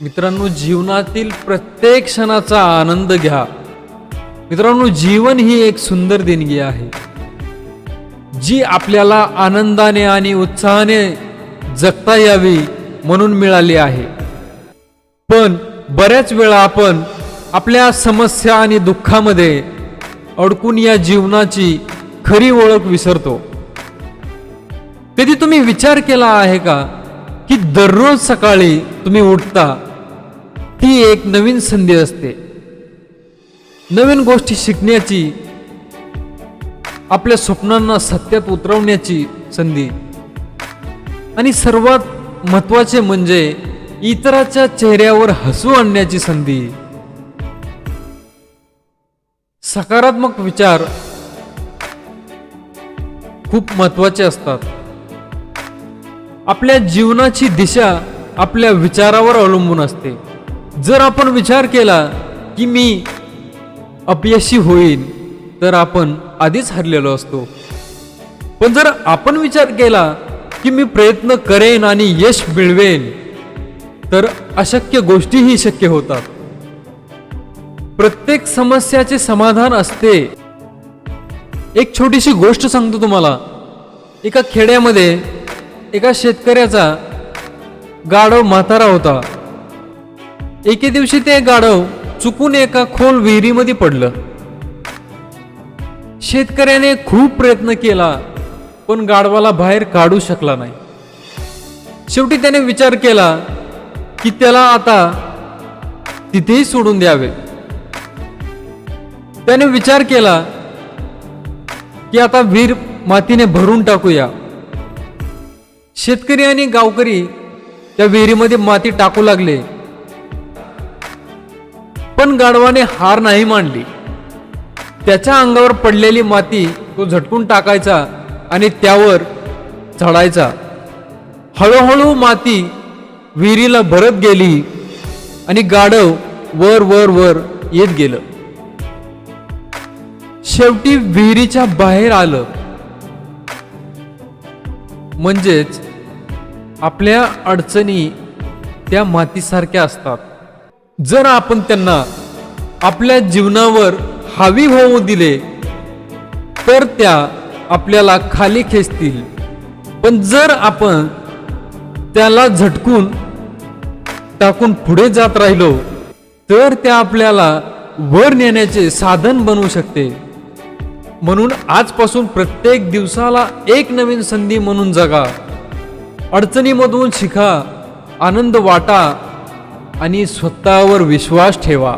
मित्रांनो जीवनातील प्रत्येक क्षणाचा आनंद घ्या. मित्रांनो जीवन ही एक सुंदर देणगी आहे. जी आपल्याला आनंदाने आणि उत्साहाने जगता यावी म्हणून मिळाली आहे. पण बऱ्याच वेळा आपण आपल्या समस्या आणि दुःखामध्ये अडकून या जीवनाची खरी ओळख विसरतो. कधी तुम्ही विचार केला आहे का की दररोज सकाळी तुम्ही उठता ती एक नवीन संधी असते. नवीन गोष्टी शिकण्याची आपल्या स्वप्नांना सत्यात उतरवण्याची संधी. आणि सर्वात महत्त्वाचे म्हणजे इतराच्या चेहऱ्यावर हसू आणण्याची संधी. सकारात्मक विचार खूप महत्त्वाचे असतात. आपल्या जीवनाची दिशा आपल्या विचारावर अवलंबून असते. जर आपण विचार केला की मी अपयशी होईन तर आपण आधीच हरलेलो असतो. पण जर आपण विचार केला की मी प्रयत्न करेन आणि यश मिळवेन तर अशक्य गोष्टीही शक्य होतात. प्रत्येक समस्याचे समाधान असते. एक छोटीशी गोष्ट सांगतो तुम्हाला. एका खेड्यामध्ये एका शेतकऱ्याचा गाढव म्हातारा होता. एके दिवशी ते गाढव चुकून एका खोल विहिरीमध्ये पडलं. शेतकऱ्याने खूप प्रयत्न केला पण गाढवाला बाहेर काढू शकला नाही. शेवटी त्याने विचार केला की त्याला आता तिथेही सोडून द्यावे. त्याने विचार केला की आता विहीर मातीने भरून टाकूया. शेतकरी आणि गावकरी त्या विहिरीमध्ये माती टाकू लागले. पण गाढवाने हार नाही मांडली त्याच्या अंगावर पडलेली माती तो झटकून टाकायचा आणि त्यावर चढायचा. हळूहळू माती विहिरीला भरत गेली आणि गाढव वर वर वर येत गेलं. शेवटी विहिरीच्या बाहेर आलं. म्हणजेच आपल्या अडचणी त्या मातीसारख्या असतात. जर आपण त्यांना आपल्या जीवनावर हावी होऊ दिले तर त्या आपल्याला खाली खेचतील. पण जर आपण त्याला झटकून टाकून पुढे जात राहिलो तर त्या आपल्याला वर नेण्याचे साधन बनवू शकते. म्हणून आजपासून प्रत्येक दिवसाला एक नवीन संधी म्हणून जगा. अडचणीमधून शिका आनंद वाटा आणि स्वतःवर विश्वास ठेवा.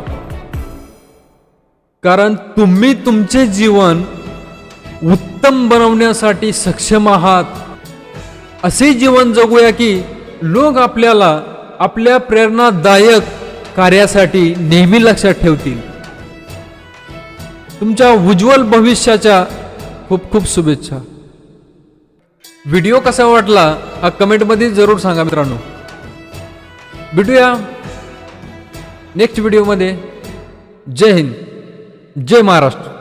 कारण तुम्ही तुमचे जीवन उत्तम बनवण्यासाठी सक्षम आहात. असे जीवन जगूया की लोक आपल्याला आपल्या प्रेरणादायक कार्यासाठी नेहमी लक्षात ठेवतील. तुमच्या उज्ज्वल भविष्याच्या खूप खूप शुभेच्छा. व्हिडिओ कसा वाटला हा कमेंटमध्ये जरूर सांगा मित्रांनो. भेटूया. नेक्स्ट व्हिडिओमध्ये. जय हिंद. जय महाराष्ट्र.